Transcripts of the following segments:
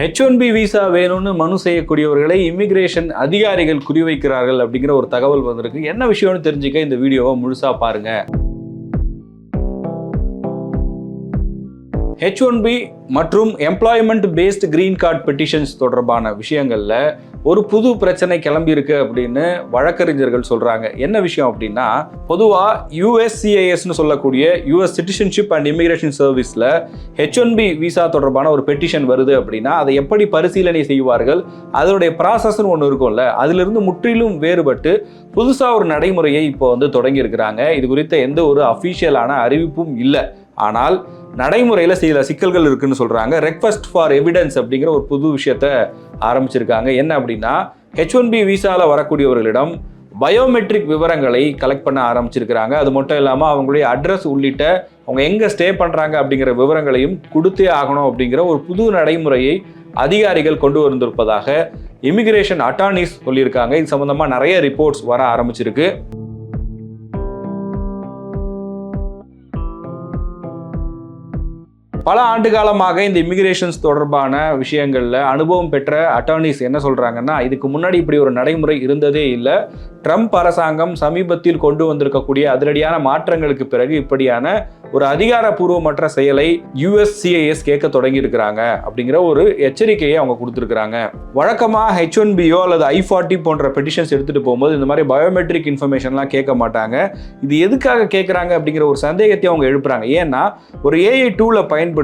H one B visa வேணும்னு மனு செய்யக்கூடியவர்களை immigration அதிகாரிகள் குறிவைக்கிறார்கள் அப்படிங்கிற ஒரு தகவல் வந்திருக்கு. என்ன விஷயம்னு தெரிஞ்சுக்க இந்த வீடியோவை முழுசாக பாருங்கள் ஹெச் ஒன் பி மற்றும் employment based green card petitions தொடர்பான விஷயங்களில் ஒரு புது பிரச்சனை கிளம்பியிருக்கு அப்படின்னு வழக்கறிஞர்கள் சொல்கிறாங்க என்ன விஷயம் அப்படின்னா பொதுவாக யூஎஸ்சிஐஎஸ்னு சொல்லக்கூடிய யூஎஸ் சிட்டிசன்ஷிப் அண்ட் இமிகிரேஷன் சர்வீஸில் ஹெச் ஒன் பி விசா தொடர்பான ஒரு பெட்டிஷன் வருது அப்படின்னா அதை எப்படி பரிசீலனை செய்வார்கள்? அதனுடைய ப்ராசஸ்னு ஒன்று இருக்கும்ல அதிலிருந்து முற்றிலும் வேறுபட்டு புதுசாக ஒரு நடைமுறையை இப்போ வந்து தொடங்கியிருக்கிறாங்க. இது குறித்த எந்த ஒரு அஃபீஷியலான அறிவிப்பும் இல்லை. ஆனால் நடைமுறையில் சில சிக்கல்கள் இருக்குன்னு சொல்கிறாங்க ரெக்வஸ்ட் ஃபார் எவிடன்ஸ் அப்படிங்கிற ஒரு புது விஷயத்த ஆரம்பிச்சிருக்காங்க. என்ன அப்படின்னா ஹெச் ஒன் பி விசாவில் வரக்கூடியவர்களிடம் பயோமெட்ரிக் விவரங்களை கலெக்ட் பண்ண ஆரம்பிச்சிருக்கிறாங்க. அது மட்டும் இல்லாமல் அவங்களுடைய அட்ரஸ் உள்ளிட்ட அவங்க எங்கே ஸ்டே பண்ணுறாங்க அப்படிங்கிற விவரங்களையும் கொடுத்தே ஆகணும் அப்படிங்கிற ஒரு புது நடைமுறையை அதிகாரிகள் கொண்டு வந்திருப்பதாக இமிகிரேஷன் அட்டார்னிஸ் சொல்லியிருக்காங்க. இது சம்மந்தமாக நிறைய ரிப்போர்ட்ஸ் வர ஆரம்பிச்சிருக்கு. பல ஆண்டு காலமாக இந்த இமிகிரேஷன்ஸ் தொடர்பான விஷயங்களில் அனுபவம் பெற்ற அட்டார்னிஸ் என்ன சொல்கிறாங்கன்னா இதுக்கு முன்னாடி இப்படி ஒரு நடைமுறை இருந்ததே இல்லை. ட்ரம்ப் அரசாங்கம் சமீபத்தில் கொண்டு வந்திருக்கக்கூடிய அதிரடியான மாற்றங்களுக்கு பிறகு இப்படியான ஒரு அதிகாரப்பூர்வமற்ற செயலை யூஎஸ்சிஐஎஸ் கேட்க தொடங்கி இருக்கிறாங்க அப்படிங்கிற ஒரு எச்சரிக்கையை அவங்க கொடுத்துருக்குறாங்க. வழக்கமாக ஹெச் ஒன் பியோ அல்லது ஐ ஃபார்ட்டி போன்ற பெட்டிஷன்ஸ் எடுத்துகிட்டு போகும்போது இந்த மாதிரி பயோமெட்ரிக் இன்ஃபர்மேஷன்லாம் கேட்க மாட்டாங்க. இது எதுக்காக கேட்குறாங்க அப்படிங்கிற ஒரு சந்தேகத்தை அவங்க எழுப்புறாங்க. ஏன்னா ஒரு ஏஐ டூவில் பயன்படுத்தி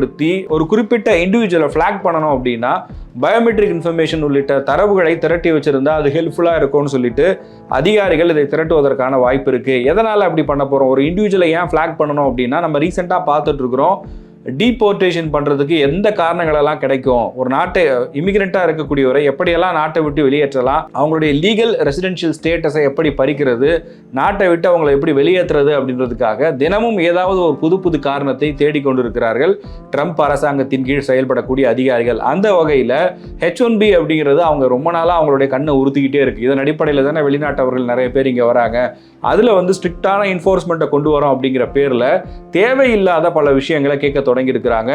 ஒரு குறிப்பிட்ட இண்டிவிஜுவலை ஃப்ளாக் பண்ணணும் அப்படின்னா பயோமெட்ரிக் இன்ஃபர்மேஷன் உள்ளிட்ட தரவுகளை திரட்டி வச்சிருந்தா அது ஹெல்ப்ஃபுல்லாக இருக்கும்னு சொல்லிட்டு அதிகாரிகள் இதை திரட்டுவதற்கான வாய்ப்பு இருக்குது எதனால் அப்படி பண்ண போகிறோம் ஒரு இண்டிவிஜுவலை ஏன் ஃப்ளாக் பண்ணணும் அப்படின்னா நம்ம ரீசெண்டாக பார்த்துட்டு இருக்கிறோம். டீபோர்டேஷன் பண்ணுறதுக்கு எந்த காரணங்களெல்லாம் கிடைக்கும்? ஒரு நாட்டை இமிகிரண்ட்டாக இருக்கக்கூடியவரை எப்படியெல்லாம் நாட்டை விட்டு வெளியேற்றலாம்? அவங்களுடைய லீகல் ரெசிடென்ஷியல் ஸ்டேட்டஸை எப்படி பறிக்கிறது? நாட்டை விட்டு அவங்களை எப்படி வெளியேற்றுறது அப்படின்றதுக்காக தினமும் ஏதாவது ஒரு புது புது காரணத்தை தேடிக்கொண்டு இருக்கிறார்கள் ட்ரம்ப் அரசாங்கத்தின் கீழ் செயல்படக்கூடிய அதிகாரிகள். அந்த வகையில் ஹெச் ஒன் பி அப்படிங்கிறது அவங்க ரொம்ப நாளாக அவங்களுடைய கண்ணை உறுத்திக்கிட்டே இருக்குது இதன் அடிப்படையில் தானே வெளிநாட்டவர்கள் நிறைய பேர் இங்கே வராங்க. அதில் வந்து ஸ்ட்ரிக்டான என்ஃபோர்ஸ்மெண்ட்டை கொண்டு வரோம் அப்படிங்கிற பேரில் தேவையில்லாத பல விஷயங்களை கேட்க தொடங்கியிருக்கிறாங்க.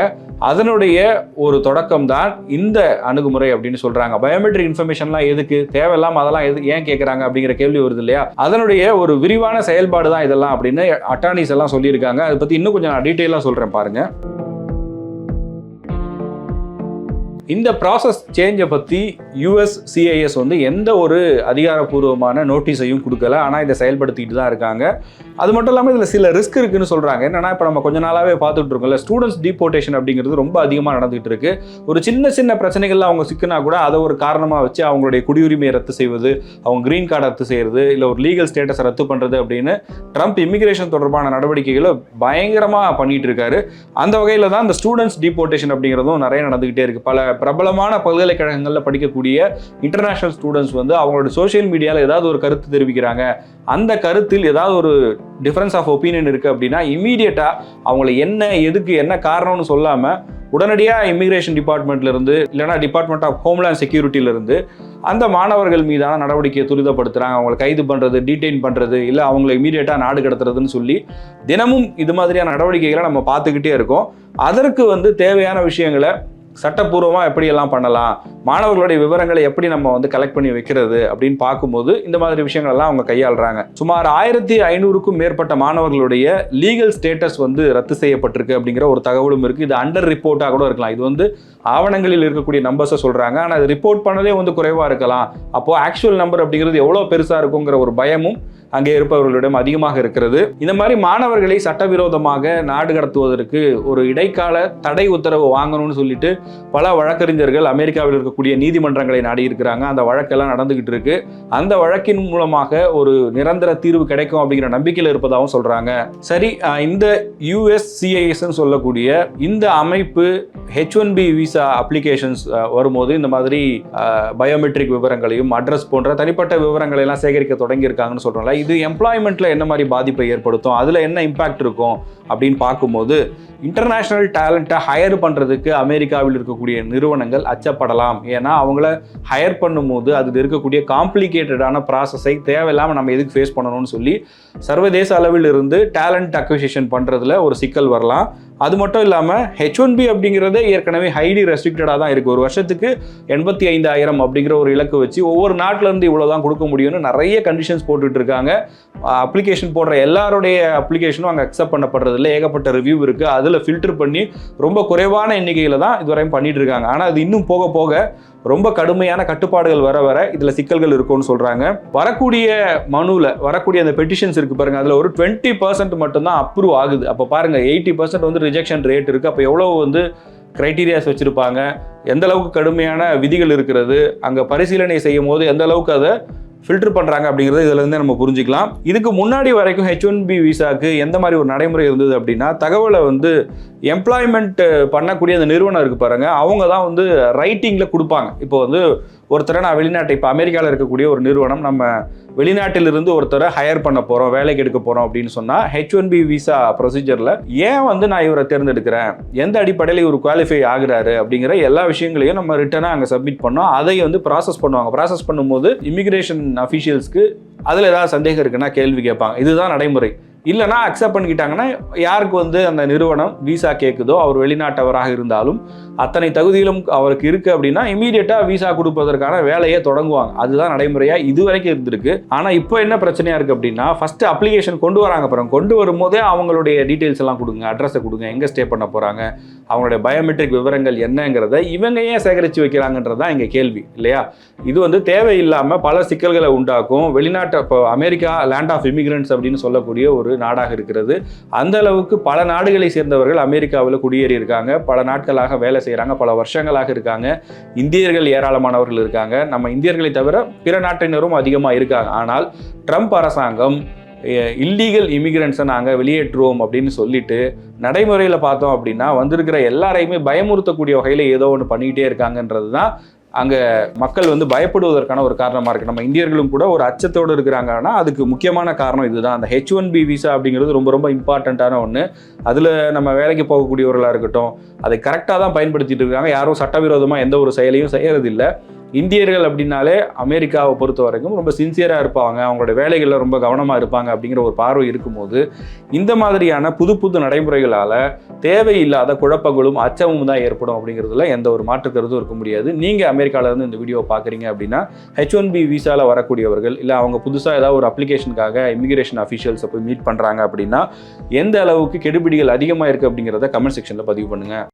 அதனுடைய ஒரு தொடக்கம் தான் இந்த அணுகுமுறை அப்படின்னு சொல்றாங்க. பயோமெட்ரிக் இன்ஃபர்மேஷன்லாம் எதுக்கு? தேவையில்லாம அதெல்லாம் எது ஏன் கேட்குறாங்க அப்படிங்கிற கேள்வி வருது இல்லையா? அதனுடைய ஒரு விரிவான செயல்பாடு தான் இதெல்லாம் அப்படின்னு அட்டார்னிஸ் எல்லாம் சொல்லியிருக்காங்க. அதை பற்றி இன்னும் கொஞ்சம் நான் டீட்டெயிலாக சொல்கிறேன் பாருங்க. இந்த ப்ராசஸ் சேஞ்சை பற்றி யூஎஸ் சிஐஎஸ் வந்து எந்த ஒரு அதிகாரப்பூர்வமான நோட்டீஸையும் கொடுக்கல. ஆனால் இதை செயல்படுத்திக்கிட்டு தான் இருக்காங்க. அது மட்டும் இல்லாமல் இதில் சில ரிஸ்க் இருக்குன்னு சொல்கிறாங்க என்னென்னா இப்போ நம்ம கொஞ்ச நாளாகவே பார்த்துட்டு இருக்கோம்ல ஸ்டூடெண்ட்ஸ் டிபோர்டேஷன் அப்படிங்கிறது ரொம்ப அதிகமாக நடந்துகிட்டு இருக்கு. ஒரு சின்ன சின்ன பிரச்சனைகளில் அவங்க சிக்கினா கூட அதை ஒரு காரணமாக வச்சு அவங்களுடைய குடியுரிமையை ரத்து செய்வது அவங்க கிரீன் கார்டு ரத்து செய்கிறது இல்லை ஒரு லீகல் ஸ்டேட்டஸை ரத்து பண்ணுறது அப்படின்னு ட்ரம்ப் இமிக்ரேஷன் தொடர்பான நடவடிக்கைகளை பயங்கரமாக பண்ணிகிட்டு இருக்காரு. அந்த வகையில் தான் இந்த ஸ்டூடெண்ட்ஸ் டிபோர்டேஷன் அப்படிங்கிறதும் நிறைய நடந்துக்கிட்டே இருக்குது பல பிரபலமான பல்கலைக்கழகங்களில் படிக்கக்கூடிய இன்டர்நேஷ்னல் ஸ்டூடெண்ட்ஸ் வந்து அவங்களோட சோஷியல் மீடியாவில் ஏதாவது ஒரு கருத்து தெரிவிக்கிறாங்க. அந்த கருத்தில் ஏதாவது ஒரு டிஃப்ரென்ஸ் ஆஃப் ஒப்பீனியன் இருக்குது அப்படின்னா இமீடியட்டாக அவங்கள என்ன எதுக்கு என்ன காரணம்னு சொல்லாமல் உடனடியாக இமிகிரேஷன் டிபார்ட்மெண்ட்லேருந்து இல்லைனா டிபார்ட்மெண்ட் ஆஃப் ஹோம்லேண்ட் செக்யூரிட்டியிலேருந்து அந்த மாணவர்கள் மீதான நடவடிக்கையை துரிதப்படுத்துகிறாங்க அவங்களை கைது பண்ணுறது டீடைன் பண்ணுறது இல்லை அவங்கள இமீடியட்டாக நாடு கடத்துறதுன்னு சொல்லி தினமும் இது மாதிரியான நடவடிக்கைகளை நம்ம பார்த்துக்கிட்டே இருக்கோம். அதற்கு வந்து தேவையான விஷயங்களை சட்டப்பூர்வமாக எப்படியெல்லாம் பண்ணலாம்? மாணவர்களுடைய விவரங்களை எப்படி நம்ம வந்து கலெக்ட் பண்ணி வைக்கிறது அப்படின்னு பார்க்கும்போது இந்த மாதிரி விஷயங்கள் எல்லாம் அவங்க கையாளுறாங்க. சுமார் ஆயிரத்தி ஐநூறுக்கும் மேற்பட்ட மாணவர்களுடைய லீகல் ஸ்டேட்டஸ் வந்து ரத்து செய்யப்பட்டிருக்கு அப்படிங்கிற ஒரு தகவலும் இருக்குது இது அண்டர் ரிப்போர்ட்டாக கூட இருக்கலாம். இது வந்து ஆவணங்களில் இருக்கக்கூடிய நம்பர்ஸை சொல்கிறாங்க ஆனால் அது ரிப்போர்ட் பண்ணதே வந்து குறைவாக இருக்கலாம். அப்போது ஆக்சுவல் நம்பர் அப்படிங்கிறது எவ்வளோ பெருசாக இருக்குங்கிற ஒரு பயமும் அங்கே இருப்பவர்களிடம் அதிகமாக இருக்கிறது. இந்த மாதிரி மாணவர்களை சட்டவிரோதமாக நாடு கடத்துவதற்கு ஒரு இடைக்கால தடை உத்தரவு வாங்கணும்னு சொல்லிட்டு பல வழக்கறிஞர்கள் அமெரிக்காவில் இருக்கக்கூடிய நீதிமன்றங்களை நாடி இருக்கிறாங்க அந்த வழக்கெல்லாம் நடந்துகிட்டு இருக்கு. அந்த வழக்கின் மூலமாக ஒரு நிரந்தர தீர்வு கிடைக்கும் அப்படிங்கிற நம்பிக்கையில் இருப்பதாகவும் சொல்றாங்க. சரி இந்த யூஎஸ்சிஐஎஸ்ன்னு சொல்லக்கூடிய இந்த அமைப்பு H one B visa applications வரும்போது இந்த மாதிரி பயோமெட்ரிக் விவரங்களையும் அட்ரஸ் போன்ற தனிப்பட்ட விவரங்களை எல்லாம் சேகரிக்க தொடங்கியிருக்காங்கன்னு சொல்கிறோம்ல இது எம்ப்ளாய்மெண்ட்டில் என்ன மாதிரி பாதிப்பை ஏற்படுத்தும் அதில் என்ன இம்பாக்ட் இருக்கும் அப்படின்னு பார்க்கும்போது இன்டர்நேஷ்னல் டேலண்ட்டை ஹையர் பண்ணுறதுக்கு அமெரிக்காவில் இருக்கக்கூடிய நிறுவனங்கள் அச்சப்படலாம். ஏன்னா அவங்கள ஹையர் பண்ணும்போது அதில் இருக்கக்கூடிய காம்ப்ளிகேட்டடான ப்ராசஸை தேவையில்லாமல் நம்ம எதுக்கு ஃபேஸ் பண்ணணும்னு சொல்லி சர்வதேச அளவில் இருந்து டேலண்ட் அக்விசிஷன் பண்ணுறதுல ஒரு சிக்கல் வரலாம். அது மட்டும் இல்லாமல் ஹெச் ஒன் பி அப்படிங்கிறதே ஏற்கனவே ஹைலி ரெஸ்ட்ரிக்டடாக தான் இருக்குது ஒரு வருஷத்துக்கு எண்பத்தி ஐந்தாயிரம் அப்படிங்கிற ஒரு இலக்கு வச்சு ஒவ்வொரு நாட்டிலேருந்து இவ்வளோ தான் கொடுக்க முடியும்னு நிறைய கண்டிஷன்ஸ் போட்டுட்டு இருக்காங்க. அப்ளிகேஷன் போடுற எல்லாருடைய அப்ளிகேஷனும் அங்கே அக்செப்ட் பண்ணப்படுறதில்ல. ஏகப்பட்ட ரிவ்யூ இருக்குது அதில் ஃபில்டர் பண்ணி ரொம்ப குறைவான எண்ணிக்கையில் தான் இதுவரையும் பண்ணிட்டு இருக்காங்க. ஆனால் அது இன்னும் போக போக ரொம்ப கடுமையான கட்டுப்பாடுகள் வர வர இதில் சிக்கல்கள் இருக்கும்னு சொல்கிறாங்க வரக்கூடிய மனுவில் வரக்கூடிய அந்த பெட்டிஷன்ஸ் இருக்குது பாருங்கள் அதில் ஒரு டுவெண்ட்டி பர்சன்ட் மட்டும்தான் அப்ரூவ் ஆகுது. அப்போ பாருங்கள் எயிட்டி பர்சன்ட் வந்து ரிஜெக்ஷன் ரேட் இருக்குது அப்போ எவ்வளோ வந்து க்ரைட்டீரியாஸ் வச்சுருப்பாங்க? எந்த அளவுக்கு கடுமையான விதிகள் இருக்கிறது? அங்கே பரிசீலனை செய்யும் போது எந்த அளவுக்கு அதை ஃபில்டர் பண்ணுறாங்க அப்படிங்கிறத இதுலேருந்து நம்ம புரிஞ்சுக்கலாம். இதுக்கு முன்னாடி வரைக்கும் ஹெச் ஒன் பி விசாக்கு எந்த மாதிரி ஒரு நடைமுறை இருந்தது அப்படின்னா தகவலை வந்து எம்ப்ளாய்மெண்ட் பண்ணக்கூடிய அந்த நிறுவனம் இருக்குது பாருங்கள் அவங்க தான் வந்து ரைட்டிங்கில் கொடுப்பாங்க. இப்போ வந்து ஒருத்தரை நான் வெளிநாட்டை இப்போ அமெரிக்காவில் இருக்கக்கூடிய ஒரு நிறுவனம் நம்ம வெளிநாட்டிலிருந்து ஒருத்தரை ஹையர் பண்ண போகிறோம் வேலைக்கு எடுக்க போகிறோம் அப்படின்னு சொன்னால் ஹெச் ஒன் பி விசா ப்ரொசீஜரில் ஏன் வந்து நான் இவரை தேர்ந்தெடுக்கிறேன்? எந்த அடிப்படையில் இவர் குவாலிஃபை ஆகுறாரு? அப்படிங்கிற எல்லா விஷயங்களையும் நம்ம ரிட்டனாக அங்கே சப்மிட் பண்ணோம். அதை வந்து ப்ராசஸ் பண்ணுவாங்க. ப்ராசஸ் பண்ணும்போது இமிக்ரேஷன் அஃபீஷியல்ஸ்க்கு அதில் ஏதாவது சந்தேகம் இருக்குன்னா கேள்வி கேட்பாங்க. இதுதான் நடைமுறை. இல்லைனா அக்செப்ட் பண்ணிக்கிட்டாங்கன்னா யாருக்கு வந்து அந்த நிறுவனம் விசா கேட்குதோ அவர் வெளிநாட்டவராக இருந்தாலும் அத்தனை தகுதியிலும் அவருக்கு இருக்குது அப்படின்னா இமீடியட்டாக விசா கொடுப்பதற்கான வேலையை தொடங்குவாங்க. அதுதான் நடைமுறையாக இது வரைக்கும் இருந்திருக்கு. ஆனால் இப்போ என்ன பிரச்சனையாக இருக்குது அப்படின்னா ஃபஸ்ட்டு அப்ளிகேஷன் கொண்டு வராங்க. அப்புறம் கொண்டு வரும்போதே அவங்களுடைய டீட்டெயில்ஸ் எல்லாம் கொடுங்க அட்ரஸை கொடுங்க எங்கே ஸ்டே பண்ண போகிறாங்க அவங்களுடைய பயோமெட்ரிக் விவரங்கள் என்னங்கிறத இவங்க ஏன் சேகரித்து வைக்கிறாங்கன்றது தான் எங்கள் கேள்வி இல்லையா? இது வந்து தேவையில்லாமல் பல சிக்கல்களை உண்டாக்கும். வெளிநாட்டு இப்போ அமெரிக்கா லேண்ட் ஆஃப் இமிகிரண்ட்ஸ் அப்படின்னு சொல்லக்கூடிய ஒரு நாடாக இருக்கிறது. அந்த அளவுக்கு பல நாடுகளை சேர்ந்தவர்கள் அமெரிக்காவில் குடியேறி இருக்காங்க. பல நாட்களாக வேலை செய்கிறாங்க பல வருஷங்களாக இருக்காங்க. இந்தியர்கள் ஏராளமானவர்கள் இருக்காங்க. நம்ம இந்தியர்களை தவிர பிற நாட்டினரும் அதிகமாக இருக்காங்க. ஆனால் ட்ரம்ப் அரசாங்கம் இல்லீகல் இமிகிரண்ட்ஸை நாங்கள் வெளியேற்றுவோம் அப்படின்னு சொல்லிட்டு நடைமுறையில் பார்த்தோம் அப்படின்னா வந்திருக்கிற எல்லாரையுமே பயமுறுத்தக்கூடிய வகையில் ஏதோ ஒன்று பண்ணிக்கிட்டே இருக்காங்கன்றது தான் அங்கே மக்கள் வந்து பயப்படுவதற்கான ஒரு காரணமாக இருக்குது நம்ம இந்தியர்களும் கூட ஒரு அச்சத்தோடு இருக்கிறாங்கன்னா அதுக்கு முக்கியமான காரணம் இதுதான். அந்த ஹெச் ஒன் பி விசா அப்படிங்கிறது ரொம்ப ரொம்ப இம்பார்ட்டண்ட்டான ஒன்று அதில் நம்ம வேலைக்கு போகக்கூடியவர்களாக இருக்கட்டும் அதை கரெக்டாக தான் பயன்படுத்திட்டு இருக்காங்க. யாரும் சட்டவிரோதமாக எந்த ஒரு செயலையும் செய்கிறதில்லை இந்தியர்கள் அப்படின்னாலே அமெரிக்காவை பொறுத்த வரைக்கும் ரொம்ப சின்சியராக இருப்பாங்க. அவங்களோட வேலைகளில் ரொம்ப கவனமாக இருப்பாங்க அப்படிங்கிற ஒரு பார்வை இருக்கும்போது இந்த மாதிரியான புது புது நடைமுறைகளால் தேவையில்லாத குழப்பங்களும் அச்சமும் தான் ஏற்படும் அப்படிங்கிறதுல எந்த ஒரு மாற்று கருத்தும் இருக்க முடியாது. நீங்கள் அமெரிக்காவிலேருந்து இந்த வீடியோ பார்க்குறீங்க அப்படின்னா ஹெச் ஒன் பி விசாவில் வரக்கூடியவர்கள் இல்லை அவங்க புதுசாக ஏதாவது ஒரு அப்ளிகேஷனுக்காக இமிகிரேஷன் அஃபீஷியல்ஸை போய் மீட் பண்ணுறாங்க அப்படின்னா எந்த அளவுக்கு கெடுபிடிகள் அதிகமாக இருக்குது அப்படிங்கிறத கமெண்ட் செக்ஷனில் பதிவு பண்ணுங்கள்